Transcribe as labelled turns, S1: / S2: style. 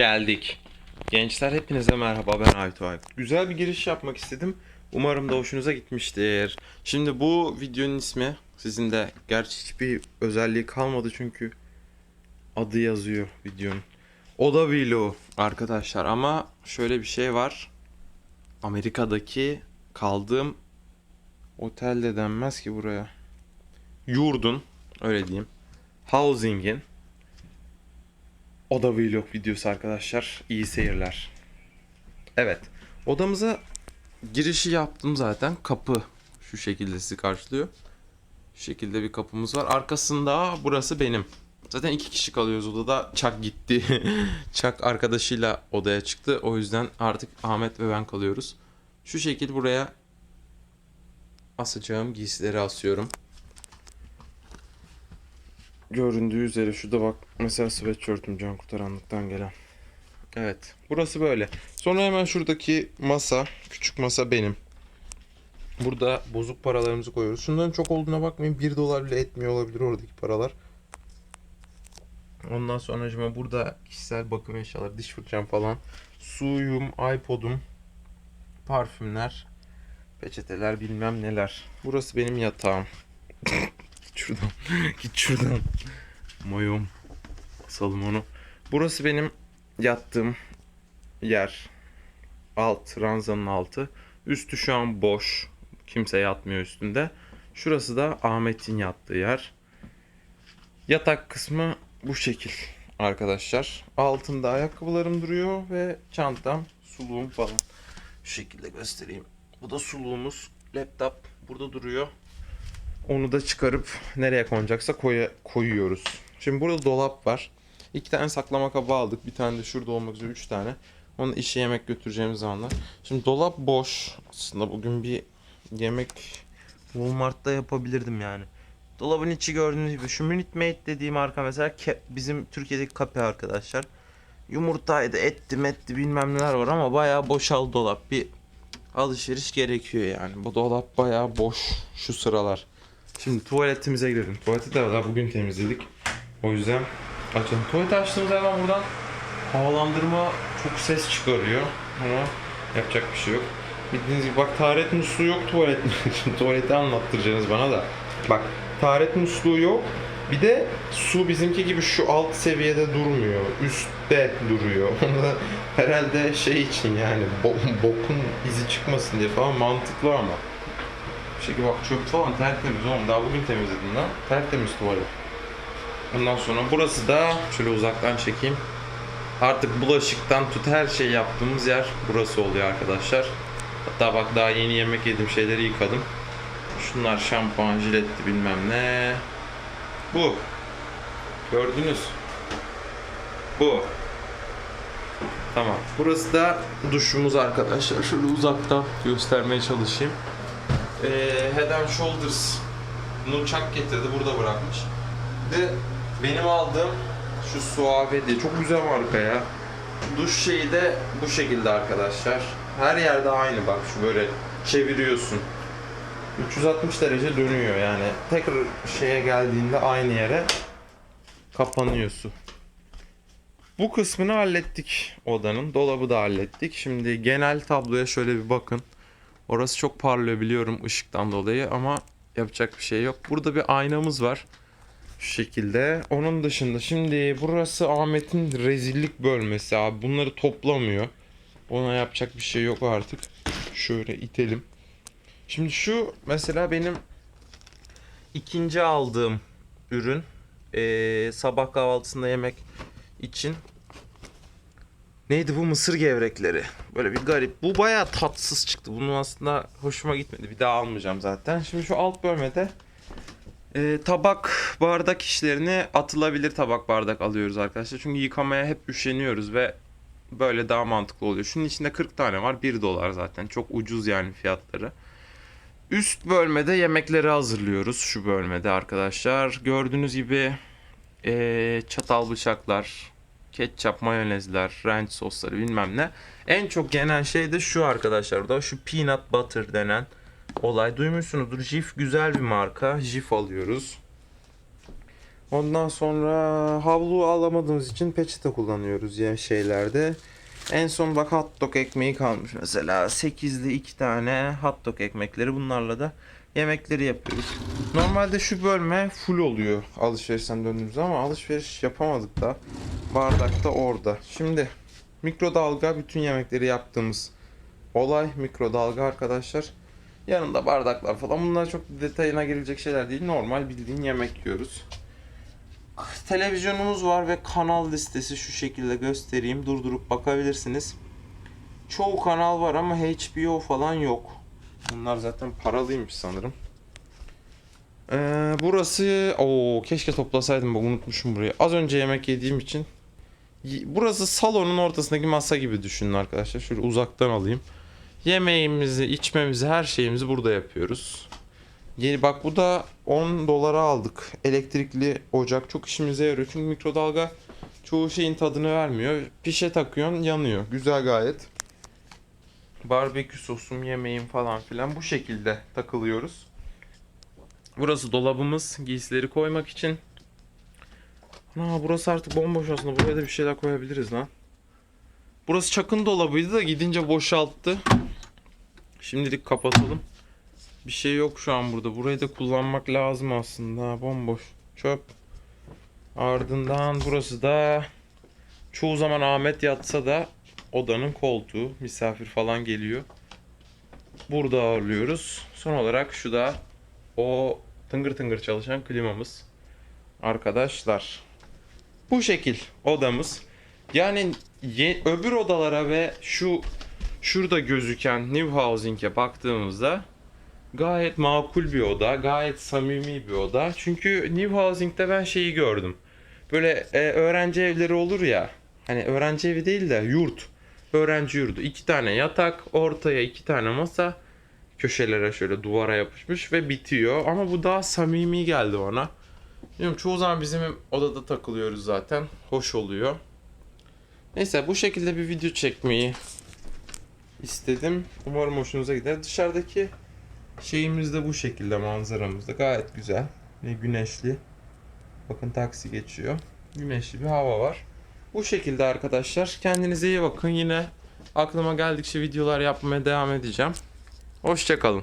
S1: Geldik. Gençler hepinize merhaba ben Aytu Aykut. Güzel bir giriş yapmak istedim. Umarım da hoşunuza gitmiştir. Şimdi bu videonun ismi sizin de gerçi hiçbir özelliği kalmadı çünkü adı yazıyor videonun. Oda Vlog arkadaşlar ama şöyle bir şey var. Amerika'daki kaldığım otel de denmez ki buraya. Yurdun öyle diyeyim. Housing'in Oda vlog videosu arkadaşlar. İyi seyirler. Evet. Odamıza girişi yaptım zaten. Kapı şu şekilde sizi karşılıyor. Şu şekilde bir kapımız var. Arkasında burası benim. Zaten iki kişi kalıyoruz odada. Çak gitti. Çak arkadaşıyla odaya çıktı. O yüzden artık Ahmet ve ben kalıyoruz. Şu şekil buraya asacağım giysileri asıyorum. Göründüğü üzere şurada bak mesela sweatshirt'üm can kurtaranlıktan gelen. Evet burası böyle. Sonra hemen şuradaki masa küçük masa benim. Burada bozuk paralarımızı koyuyoruz. Şunların çok olduğuna bakmayın 1 dolar bile etmiyor olabilir oradaki paralar. Ondan sonra burada kişisel bakım eşyaları, diş fırçam falan, suyum, iPod'um, parfümler, peçeteler bilmem neler. Burası benim yatağım. Şuradan. Git şuradan. Mayom. Asalım onu. Burası benim yattığım yer. Alt, ranzanın altı. Üstü şu an boş. Kimse yatmıyor üstünde. Şurası da Ahmet'in yattığı yer. Yatak kısmı bu şekil arkadaşlar. Altında ayakkabılarım duruyor ve çantam, suluğum falan. Şu şekilde göstereyim. Bu da suluğumuz. Laptop burada duruyor. Onu da çıkarıp nereye konacaksa koya, koyuyoruz. Şimdi burada dolap var. İki tane saklama kabı aldık. Bir tane de şurada olmak üzere üç tane. Onu işe yemek götüreceğimiz zamanlar. Şimdi dolap boş. Aslında bugün bir yemek Walmart'ta yapabilirdim yani. Dolabın içi gördüğünüz gibi şu Minute Maid dediğim marka mesela bizim Türkiye'deki kape arkadaşlar. Yumurtaydı, etti, metti bilmem neler var ama bayağı boşal dolap. Bir alışveriş gerekiyor yani. Bu dolap bayağı boş şu sıralar. Şimdi tuvaletimize girelim. Tuvaleti de daha bugün temizledik. O yüzden açalım. Tuvaleti açtığımızda hemen buradan havalandırma çok ses çıkarıyor. Ama yapacak bir şey yok. Bildiğiniz gibi bak taharet musluğu yok tuvalet. Şimdi tuvaleti anlattıracaksınız bana da. Bak taharet musluğu yok. Bir de su bizimki gibi şu alt seviyede durmuyor. Üstte duruyor. Herhalde şey için yani bo- bokun izi çıkmasın diye falan mantıklı ama. Şekilde bak çöp falan tertemiz oğlum. Daha bugün temizledim lan. Tertemiz tuvalet. Ondan sonra burası da şöyle uzaktan çekeyim. Artık bulaşıktan tut her şey yaptığımız yer burası oluyor arkadaşlar. Hatta bak daha yeni yemek yedim şeyleri yıkadım. Şunlar şampuan, jiletti bilmem ne. Bu. Gördünüz. Bu. Tamam. Burası da duşumuz arkadaşlar. Şöyle uzaktan göstermeye çalışayım. Ee, Head and Shoulders bunu Chuck getirdi burada bırakmış. De benim aldığım şu Suave diye çok güzel marka ya. Duş şeyi de bu şekilde arkadaşlar. Her yerde aynı bak şu böyle çeviriyorsun. 360 derece dönüyor yani. Tekrar şeye geldiğinde aynı yere kapanıyor su. Bu kısmını hallettik odanın. Dolabı da hallettik. Şimdi genel tabloya şöyle bir bakın. Orası çok parlıyor biliyorum ışıktan dolayı ama yapacak bir şey yok. Burada bir aynamız var. Şu şekilde. Onun dışında şimdi burası Ahmet'in rezillik bölmesi abi. Bunları toplamıyor. Ona yapacak bir şey yok artık. Şöyle itelim. Şimdi şu mesela benim ikinci aldığım ürün. Ee, sabah kahvaltısında yemek için Neydi bu mısır gevrekleri? Böyle bir garip. Bu bayağı tatsız çıktı. Bunun aslında hoşuma gitmedi. Bir daha almayacağım zaten. Şimdi şu alt bölmede e, tabak bardak işlerini atılabilir tabak bardak alıyoruz arkadaşlar. Çünkü yıkamaya hep üşeniyoruz ve böyle daha mantıklı oluyor. Şunun içinde 40 tane var. 1 dolar zaten. Çok ucuz yani fiyatları. Üst bölmede yemekleri hazırlıyoruz. Şu bölmede arkadaşlar. Gördüğünüz gibi e, çatal bıçaklar, ketçap, mayonezler, ranch sosları bilmem ne. En çok yenen şey de şu arkadaşlar. Da şu peanut butter denen olay. Duymuşsunuzdur. Jif güzel bir marka. Jif alıyoruz. Ondan sonra havlu alamadığımız için peçete kullanıyoruz ya şeylerde. En son bak hot dog ekmeği kalmış mesela. 8'li 2 tane hot dog ekmekleri bunlarla da yemekleri yapıyoruz. Normalde şu bölme full oluyor alışverişten döndüğümüzde ama alışveriş yapamadık da. Bardak da orada. Şimdi mikrodalga bütün yemekleri yaptığımız olay mikrodalga arkadaşlar. Yanında bardaklar falan bunlar çok detayına girecek şeyler değil. Normal bildiğin yemek yiyoruz. Televizyonumuz var ve kanal listesi şu şekilde göstereyim. Durdurup bakabilirsiniz. Çoğu kanal var ama HBO falan yok. Bunlar zaten paralıymış sanırım. Ee, burası o keşke toplasaydım unutmuşum burayı. Az önce yemek yediğim için burası salonun ortasındaki masa gibi düşünün arkadaşlar. Şöyle uzaktan alayım. Yemeğimizi, içmemizi, her şeyimizi burada yapıyoruz. Yeni bak bu da 10 dolara aldık. Elektrikli ocak çok işimize yarıyor. Çünkü mikrodalga çoğu şeyin tadını vermiyor. Pişe takıyorsun yanıyor. Güzel gayet. Barbekü sosum, yemeğim falan filan bu şekilde takılıyoruz. Burası dolabımız. Giysileri koymak için. Ana burası artık bomboş aslında. Buraya da bir şeyler koyabiliriz lan. Burası çakın dolabıydı da gidince boşalttı. Şimdilik kapatalım. Bir şey yok şu an burada. Burayı da kullanmak lazım aslında. Bomboş. Çöp. Ardından burası da çoğu zaman Ahmet yatsa da odanın koltuğu. Misafir falan geliyor. Burada ağırlıyoruz. Son olarak şu da o tıngır tıngır çalışan klimamız. Arkadaşlar. Bu şekil odamız. Yani ye- öbür odalara ve şu şurada gözüken New Housing'e baktığımızda gayet makul bir oda, gayet samimi bir oda. Çünkü New Housing'de ben şeyi gördüm. Böyle e, öğrenci evleri olur ya. Hani öğrenci evi değil de yurt. Öğrenci yurdu. İki tane yatak, ortaya iki tane masa. Köşelere şöyle duvara yapışmış ve bitiyor. Ama bu daha samimi geldi bana. Bilmiyorum çoğu zaman bizim odada takılıyoruz zaten. Hoş oluyor. Neyse bu şekilde bir video çekmeyi istedim. Umarım hoşunuza gider. Dışarıdaki şeyimiz de bu şekilde manzaramız da gayet güzel ve güneşli. Bakın taksi geçiyor. Güneşli bir hava var. Bu şekilde arkadaşlar. Kendinize iyi bakın. Yine aklıma geldikçe videolar yapmaya devam edeceğim. Hoşçakalın.